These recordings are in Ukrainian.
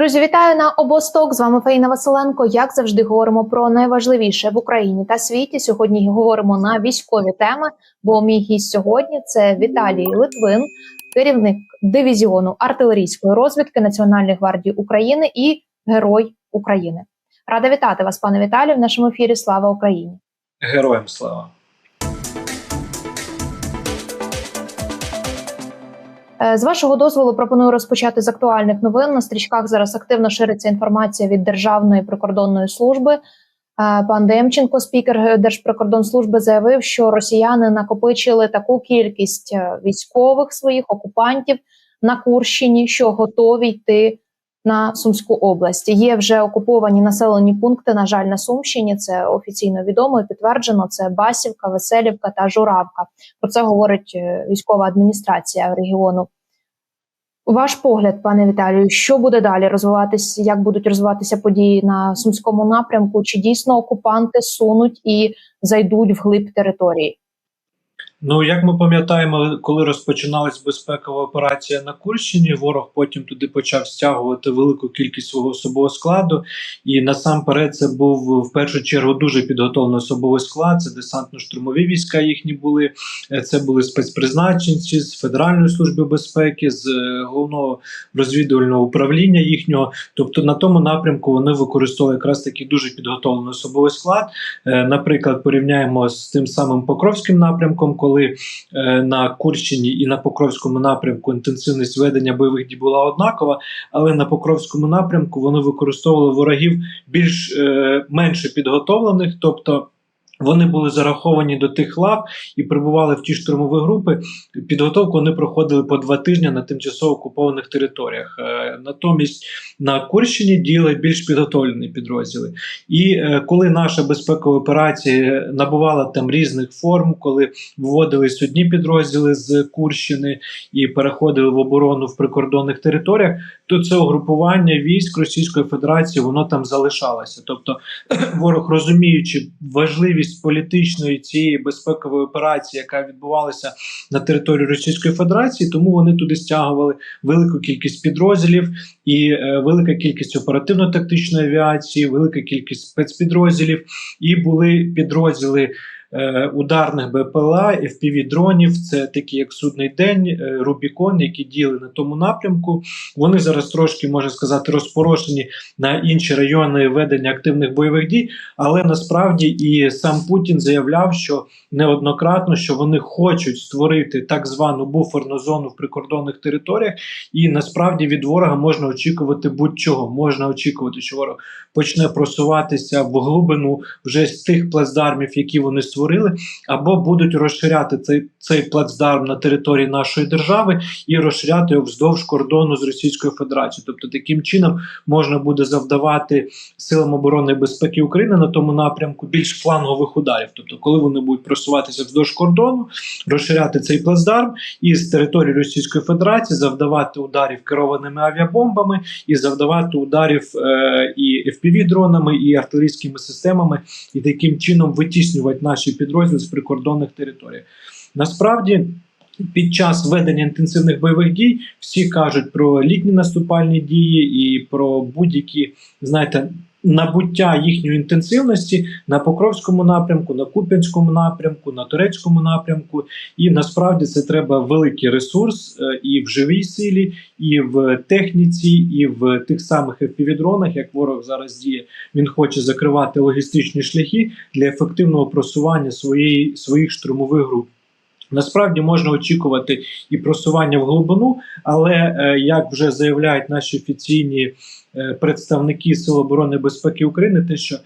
Друзі, вітаю на обосток. З вами Фаїна Василенко. Як завжди, говоримо про найважливіше в Україні та світі. Сьогодні говоримо на військові теми. Бо мій гість сьогодні це Віталій Литвин, керівник дивізіону артилерійської розвідки Національної гвардії України і Герой України. Рада вітати вас, пане Віталію, в нашому ефірі. Слава Україні! Героям слава! З вашого дозволу пропоную розпочати з актуальних новин. На стрічках зараз активно шириться інформація від Державної прикордонної служби. Е, Пан Демченко, спікер Держприкордонслужби, заявив, що росіяни накопичили таку кількість е, військових своїх окупантів на Курщині, що готові йти на Сумську область. Є вже окуповані населені пункти. На жаль, на Сумщині це офіційно відомо і підтверджено. Це Басівка, Веселівка та Журавка. Про це говорить е, військова адміністрація регіону. Ваш погляд, пане Віталію, що буде далі розвиватися? Як будуть розвиватися події на сумському напрямку? Чи дійсно окупанти сунуть і зайдуть вглиб території? Ну, як ми пам'ятаємо, коли розпочиналась безпекова операція на Курщині, ворог потім туди почав стягувати велику кількість свого особового складу. І насамперед це був в першу чергу дуже підготовлений особовий склад. Це десантно-штурмові війська їхні були. Е, Це були спецпризначенці з Федеральної служби безпеки, з е, головного розвідувального управління їхнього. Тобто на тому напрямку вони використовували якраз такий дуже підготовлений особовий склад. Е, Наприклад, порівняємо з тим самим Покровським напрямком, коли е, на Курщині і на Покровському напрямку інтенсивність ведення бойових дій була однакова, але на Покровському напрямку вони використовували ворогів більш е, менше підготовлених, тобто. Вони були зараховані до тих лав і прибували в ті штурмові групи. Підготовку вони проходили по два тижні на тимчасово окупованих територіях. Е, Натомість на Курщині діяли більш підготовлені підрозділи. І е, коли наша безпекова операція набувала там різних форм, коли вводились одні підрозділи з Курщини і переходили в оборону в прикордонних територіях, то це угрупування військ Російської Федерації воно там залишалося. Тобто ворог розуміючи важливість політичної цієї безпекової операції, яка відбувалася на території Російської Федерації, тому вони туди стягували велику кількість підрозділів і е, велика кількість оперативно-тактичної авіації, велика кількість спецпідрозділів, і були підрозділи. Е, Ударних БПЛА, fpv дронів, це такі як судний день, е, Рубікон, які діяли на тому напрямку. Вони зараз трошки можна сказати розпорошені на інші райони ведення активних бойових дій, але насправді і сам Путін заявляв, що неоднократно що вони хочуть створити так звану буферну зону в прикордонних територіях, і насправді від ворога можна очікувати будь-чого. Можна очікувати, що ворог почне просуватися в глибину вже з тих плацдармів, які вони створили, або будуть розширяти цей, цей плацдарм на території нашої держави і розширяти його вздовж кордону з Російською Федерацією. Тобто, таким чином можна буде завдавати силам оборони і безпеки України на тому напрямку більш флангових ударів. Тобто, коли вони будуть просуватися вздовж кордону, розширяти цей плацдарм і з території Російської Федерації завдавати ударів керованими авіабомбами і завдавати ударів е, і fpv дронами і артилерійськими системами, і таким чином витіснювати наші підрозділи з прикордонних територій. Насправді. Під час ведення інтенсивних бойових дій всі кажуть про літні наступальні дії і про будь-які, знаєте, набуття їхньої інтенсивності на Покровському напрямку, на Куп'янському напрямку, на турецькому напрямку. І насправді це треба великий ресурс е, і в живій силі, і в техніці, і в тих самих FPV-дронах, як ворог зараз діє. Він хоче закривати логістичні шляхи для ефективного просування своєї своїх штурмових груп. Насправді можна очікувати і просування в глибину, але е, як вже заявляють наші офіційні представники Сил оборони безпеки України, те, що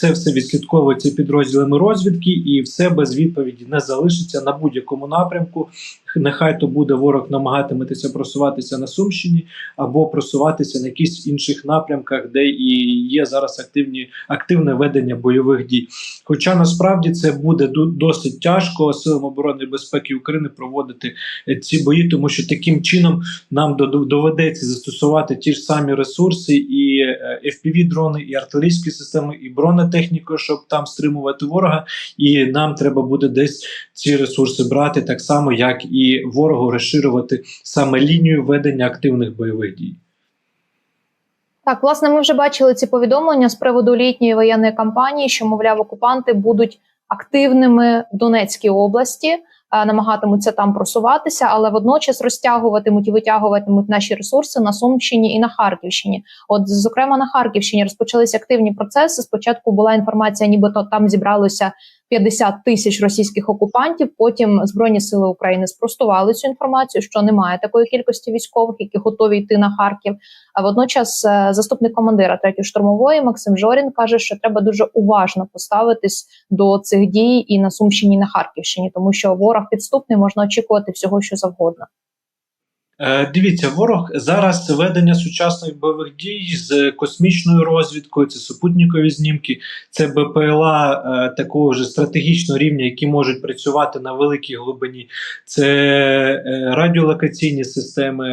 це все відслідковується підрозділами розвідки, і все без відповіді не залишиться на будь-якому напрямку. Нехай то буде ворог намагатиметься просуватися на Сумщині або просуватися на якихось інших напрямках, де і є зараз активні активне ведення бойових дій. Хоча насправді це буде досить тяжко силам оборони безпеки України проводити е, ці бої, тому що таким чином нам доведеться застосувати ті ж самі ресурси, і е, fpv дрони, і артилерійські системи, і бронетехніку, щоб там стримувати ворога. І нам треба буде десь ці ресурси брати так само, як і ворогу розширювати саме лінію ведення активних бойових дій. Так, власне, ми вже бачили ці повідомлення з приводу літньої воєнної кампанії, що мовляв, окупанти будуть активними в Донецькій області, намагатимуться там просуватися, але водночас розтягуватимуть і витягуватимуть наші ресурси на Сумщині і на Харківщині. От, зокрема, на Харківщині розпочалися активні процеси. Спочатку була інформація, нібито там зібралося 50 тисяч російських окупантів. Потім збройні сили України спростували цю інформацію, що немає такої кількості військових, які готові йти на Харків. А водночас е, заступник командира 3-ї штурмової Максим Жорін каже, що треба дуже уважно поставитись до цих дій і на Сумщині, і на Харківщині, тому що ворог підступний можна очікувати всього, що завгодно. Е, Дивіться, ворог зараз ведення сучасних бойових дій з космічною розвідкою, це супутникові знімки, це БПЛА е, такого вже стратегічного рівня, які можуть працювати на великій глибині. Це е, радіолокаційні системи,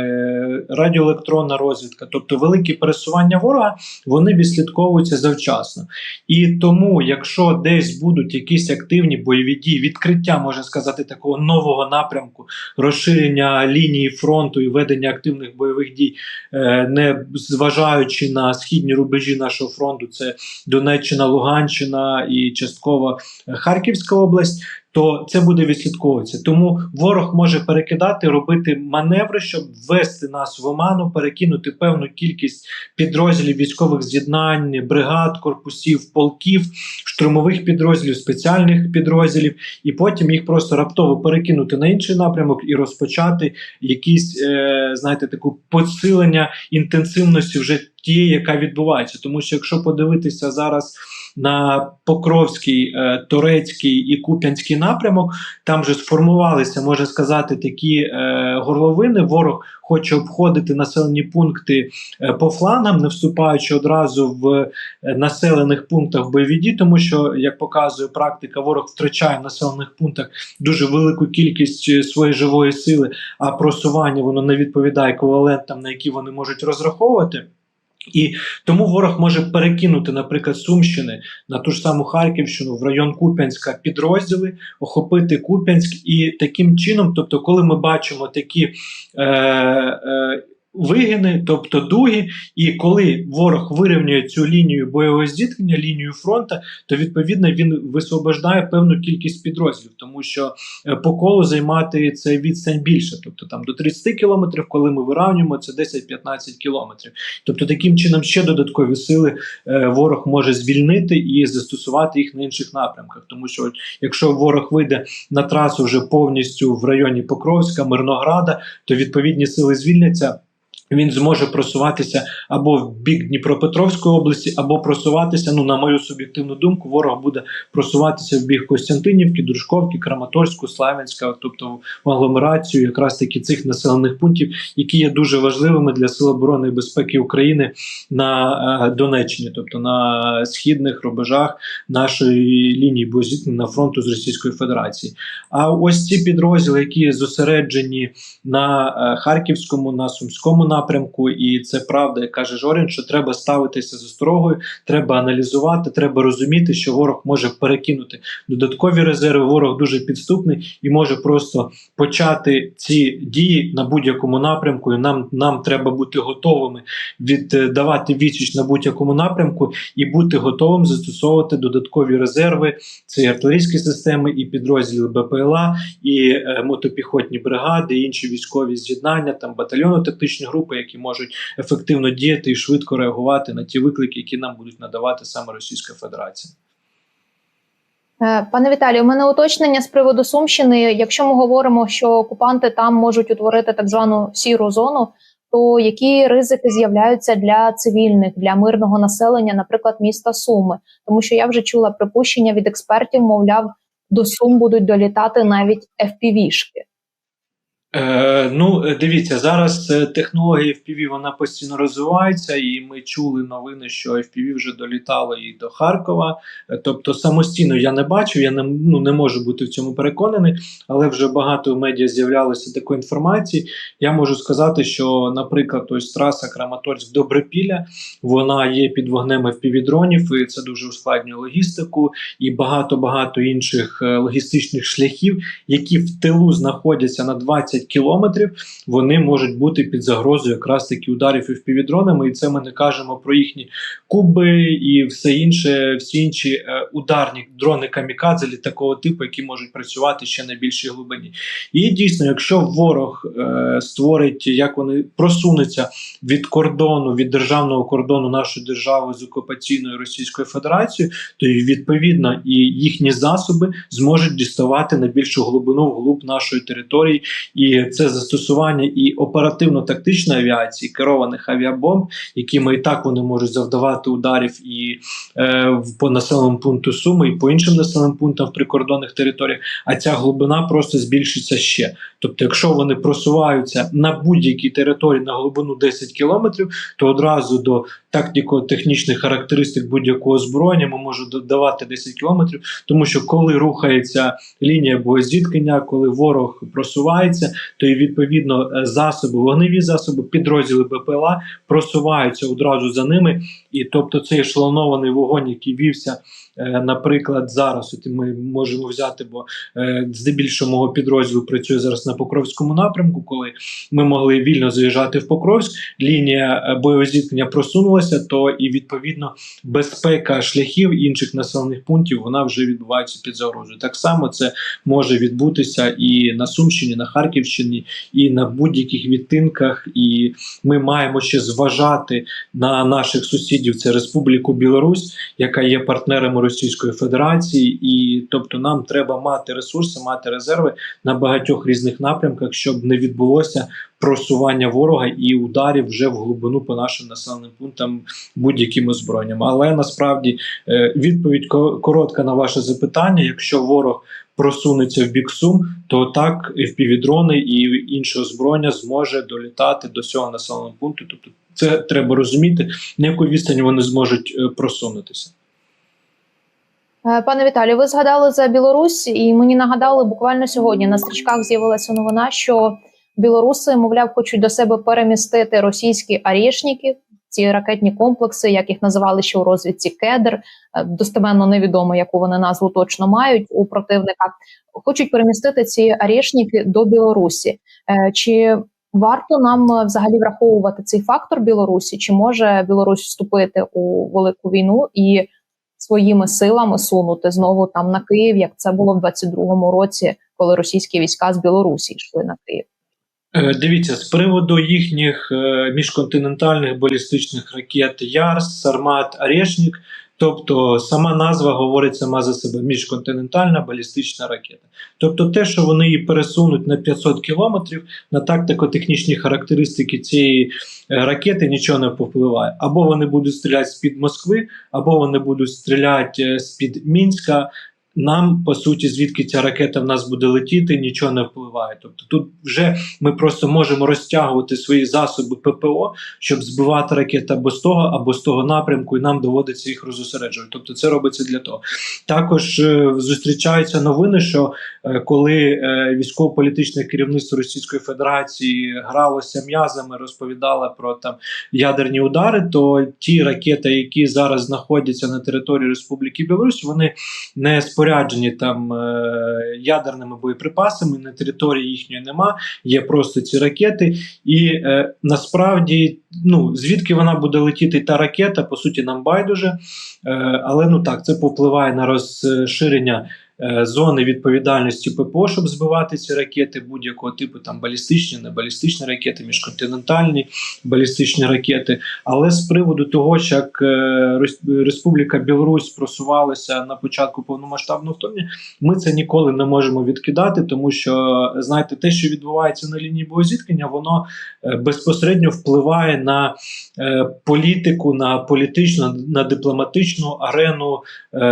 радіоелектронна розвідка, тобто великі пересування ворога, вони відслідковуються завчасно. І тому, якщо десь будуть якісь активні бойові дії, відкриття можна сказати такого нового напрямку, розширення лінії фронту і ведення активних бойових дій, е, не зважаючи на східні рубежі нашого фронту, це Донеччина, Луганщина і частково Харківська область. То це буде відслідковуватися. Тому ворог може перекидати, робити маневри, щоб ввести нас в оману, перекинути певну кількість підрозділів військових з'єднань, бригад, корпусів, полків, штурмових підрозділів, спеціальних підрозділів, і потім їх просто раптово перекинути на інший напрямок і розпочати якісь, е, знаєте, таку посилення інтенсивності вже тієї, яка відбувається. Тому що якщо подивитися зараз на Покровський, е, Торецький і Куп'янський напрямок, там вже сформувалися, можна сказати, такі е, горловини. Ворог хоче обходити населені пункти е, по флангам, не вступаючи одразу в населених пунктах бойові дії, тому що, як показує практика, ворог втрачає в населених пунктах дуже велику кількість своєї живої сили, а просування воно не відповідає еквівалентам, на які вони можуть розраховувати. І тому ворог може перекинути, наприклад, Сумщини на ту ж саму Харківщину в район Куп'янська підрозділи, охопити Куп'янськ, і таким чином, тобто, коли ми бачимо такі е, е, вигини, тобто дуги, і коли ворог вирівнює цю лінію бойового зіткнення, лінію фронту, то відповідно він висвобождає певну кількість підрозділів, тому що е, по колу займати це відстань більше, тобто там до 30 кілометрів, коли ми вирівнюємо, це 10-15 кілометрів. Тобто таким чином ще додаткові сили е, ворог може звільнити і застосувати їх на інших напрямках. Тому що якщо ворог вийде на трасу вже повністю в районі Покровська, Мирнограда, то відповідні сили звільняться. Він зможе просуватися або в бік Дніпропетровської області, або просуватися. Ну, на мою суб'єктивну думку, ворог буде просуватися в бік Костянтинівки, Дружковки, Краматорську, Славянська, тобто в агломерацію, якраз таки цих населених пунктів, які є дуже важливими для Сил оборони і безпеки України на е, Донеччині, тобто на східних рубежах нашої лінії боєзіткнення фронту з Російської Федерації. А ось ці підрозділи, які зосереджені на е, Харківському, на Сумському напрямку, і це правда, як каже Жорін, що треба ставитися з осторогою, треба аналізувати, треба розуміти, що ворог може перекинути додаткові резерви. Ворог дуже підступний і може просто почати ці дії на будь-якому напрямку. І нам, нам треба бути готовими віддавати відсіч на будь-якому напрямку і бути готовим застосовувати додаткові резерви. Це і артилерійські системи, і підрозділи БПЛА, і е, мотопіхотні бригади, і інші військові з'єднання, там батальйонно-тактичні групи, які можуть ефективно діяти і швидко реагувати на ті виклики, які нам будуть надавати саме Російська Федерація. Е, Пане Віталію, у мене уточнення з приводу Сумщини. Якщо ми говоримо, що окупанти там можуть утворити так звану сіру зону, то які ризики з'являються для цивільних, для мирного населення, наприклад, міста Суми? Тому що я вже чула припущення від експертів, мовляв, до Сум будуть долітати навіть FPV-шки. Е, ну, е, дивіться, зараз е, технологія FPV вона постійно розвивається, і ми чули новини, що FPV вже долітало і до Харкова. Е, Тобто самостійно я не бачив, я не, ну, не можу бути в цьому переконаний, але вже багато в медіа з'являлося такої інформації. Я можу сказати, що, наприклад, ось траса Краматорськ Добропілля, вона є під вогнем FPV-дронів, і це дуже ускладнює логістику і багато багато інших логістичних шляхів, які в тилу знаходяться на 20 20 кілометрів, вони можуть бути під загрозою якраз таки ударів і впівдронами. І це ми не кажемо про їхні куби і все інше, всі інші е, ударні дрони камікадзе літакового типу, які можуть працювати ще на більшій глибині. І дійсно, якщо ворог е, створить, як вони просунуться від кордону, від державного кордону нашої держави з окупаційною Російською Федерацією, то відповідно і їхні засоби зможуть діставати на більшу глибину вглуб нашої території, і це застосування і оперативно-тактичної авіації, керованих авіабомб, якими і так вони можуть завдавати ударів і е, по населеному пункту Суми, і по іншим населеним пунктам в прикордонних територіях. А ця глибина просто збільшиться ще. Тобто, якщо вони просуваються на будь-якій території на глибину 10 кілометрів, то одразу до тактико-технічних характеристик будь-якого озброєння ми можемо додавати 10 кілометрів, тому що коли рухається лінія боєзіткнення, коли ворог просувається, то і відповідно е, засоби, вогневі засоби, підрозділи БПЛА просуваються одразу за ними. І тобто цей ешелонований вогонь, який вівся, наприклад, зараз, от ми можемо взяти, бо е, здебільшого мого підрозділу працює зараз на Покровському напрямку, коли ми могли вільно заїжджати в Покровськ, лінія е, бойового зіткнення просунулася, то і відповідно безпека шляхів інших населених пунктів вона вже відбувається під загрозою. Так само це може відбутися і на Сумщині, на Харківщині, і на будь-яких відтинках. І ми маємо ще зважати на наших сусідів. Це Республіку Білорусь, яка є партнером Російської Федерації, і тобто нам треба мати ресурси, мати резерви на багатьох різних напрямках, щоб не відбулося просування ворога і ударів вже в глибину по нашим населеним пунктам будь-яким озброєнням. Але насправді е, відповідь ко- коротка на ваше запитання: якщо ворог просунеться в бік Сум, то так і впівдрони і інше озброєння зможе долітати до цього населеного пункту. Тобто, це треба розуміти, на яку відстань вони зможуть е, просунутися. Е, Пане Віталію, ви згадали за Білорусь, і мені нагадали буквально сьогодні на стрічках з'явилася новина, що білоруси, мовляв, хочуть до себе перемістити російські арішники, ці ракетні комплекси, як їх називали ще у розвідці Кедр. Е, Достеменно невідомо, яку вони назву точно мають у противника. Хочуть перемістити ці арішники до Білорусі. Е, Чи варто нам взагалі враховувати цей фактор Білорусі? Чи може Білорусь вступити у велику війну і своїми силами сунути знову там на Київ, як це було в 22-му році, коли російські війська з Білорусі йшли на Київ. Е, Дивіться, з приводу їхніх е, міжконтинентальних балістичних ракет Ярс, Сармат, Арешнік, тобто сама назва говорить сама за себе міжконтинентальна балістична ракета. Тобто те, що вони її пересунуть на 500 кілометрів, на тактико-технічні характеристики цієї е, ракети нічого не повпливає. Або вони будуть стріляти з-під Москви, або вони будуть стріляти е, з-під Мінська. Нам, по суті, звідки ця ракета в нас буде летіти, нічого не впливає. Тобто тут вже ми просто можемо розтягувати свої засоби ППО, щоб збивати ракети або з того, або з того напрямку, і нам доводиться їх розосереджувати. Тобто це робиться для того. Також е, зустрічаються новини, що е, коли е, військово-політичне керівництво Російської Федерації гралося м'язами, розповідало про там ядерні удари, то ті ракети, які зараз знаходяться на території Республіки Білорусь, вони не споряджені там е, ядерними боєприпасами. На території їхньої нема. Є просто ці ракети, і е, насправді, ну звідки вона буде летіти, та ракета, по суті, нам байдуже. Е, але ну так, це повпливає на розширення. Е, Зони відповідальності ППО, щоб збивати ці ракети будь-якого типу, там балістичні, не балістичні ракети, міжконтинентальні балістичні ракети. Але з приводу того, як е, Республіка Білорусь просувалася на початку повномасштабного вторгнення, ми це ніколи не можемо відкидати, тому що знаєте, те, що відбувається на лінії боєзіткнення, воно е, безпосередньо впливає на політику, на політичну, на дипломатичну арену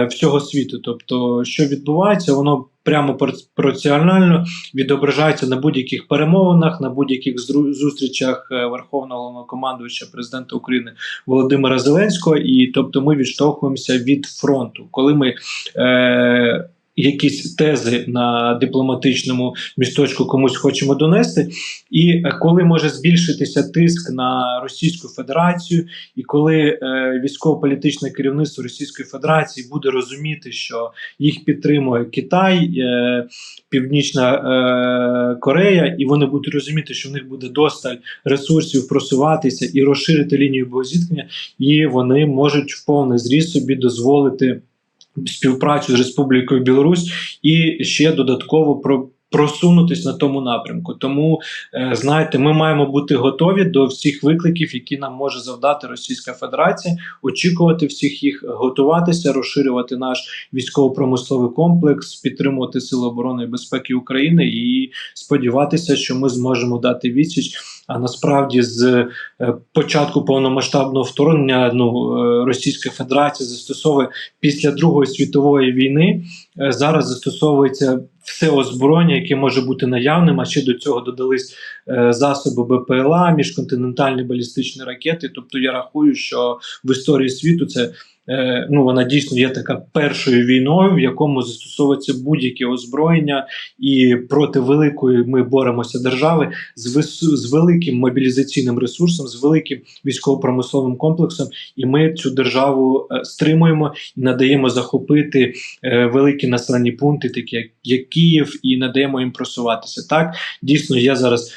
всього світу. Тобто, що відбувається, воно прямо проціонально відображається на будь-яких перемовинах, на будь-яких зустрічах е, Верховного Головнокомандуюча президента України Володимира Зеленського. І тобто, ми відштовхуємося від фронту, коли ми. Е, якісь тези на дипломатичному місточку комусь хочемо донести, і е, коли може збільшитися тиск на Російську Федерацію, і коли е, військово-політичне керівництво Російської Федерації буде розуміти, що їх підтримує Китай, е, Північна е, Корея, і вони будуть розуміти, що в них буде досталь ресурсів просуватися і розширити лінію боєзіткнення, і вони можуть в повний зріст собі дозволити співпрацю з Республікою Білорусь і ще додатково про. Просунутись на тому напрямку, тому е, знаєте, ми маємо бути готові до всіх викликів, які нам може завдати Російська Федерація, очікувати всіх їх, готуватися, розширювати наш військово-промисловий комплекс, підтримувати Сили оборони і безпеки України і сподіватися, що ми зможемо дати відсіч. А насправді з е, початку повномасштабного вторгнення ну е, Російська Федерація застосовує після Другої світової війни. е, Зараз застосовується все озброєння, яке може бути наявним. А ще до цього додались засоби БПЛА, міжконтинентальні балістичні ракети. Тобто я рахую, що в історії світу це е, ну вона дійсно є така першою війною, в якому застосовується будь-яке озброєння, і проти великої ми боремося держави з вис- з великим мобілізаційним ресурсом, з великим військово-промисловим комплексом, і ми цю державу е, стримуємо і надаємо захопити е, великі населені пункти, такі як, як Київ, і надаємо їм просуватися. Так дійсно є зараз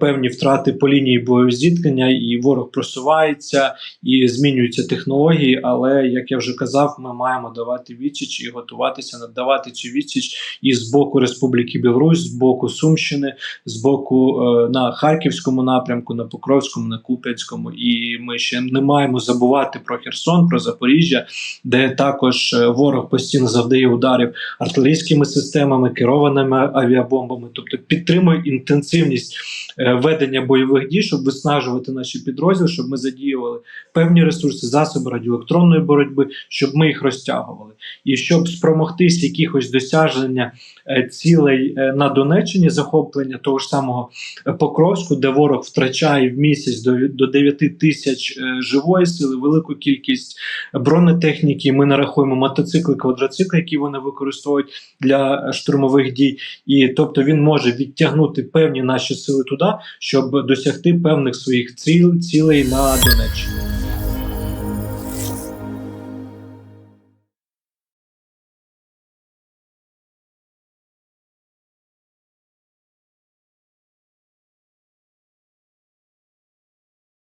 певні втрати по лінії боєзіткнення, і ворог просувається, і змінюються технології. Але як я вже казав, ми маємо давати відсіч і готуватися надавати цю відсіч і з боку Республіки Білорусь, з боку Сумщини, з боку е, на Харківському напрямку, на Покровському, на Куп'янському. І ми ще не маємо забувати про Херсон, про Запоріжжя, де також е, ворог постійно завдає ударів артилерійськими системами, керованими авіабомбами, тобто підтримує інтенсивність е, ведення бойових дій, щоб виснажувати наші підрозділи, щоб ми задіювали певні ресурси, засоби радіоелектронної боротьби, щоб ми їх розтягували, і щоб спромогтись якихось досяження е, цілей е, на Донеччині, захоплення того ж самого е, Покровську, де ворог втрачає в місяць до, до 9 тисяч е, живої сили, велику кількість бронетехніки. Ми нарахуємо мотоцикли, квадроцикли, які вони використовують для е, штурмових дій. І тобто він може відтягнути певні наші сили туди, щоб досягти певних своїх ціл, цілей на Донеччині.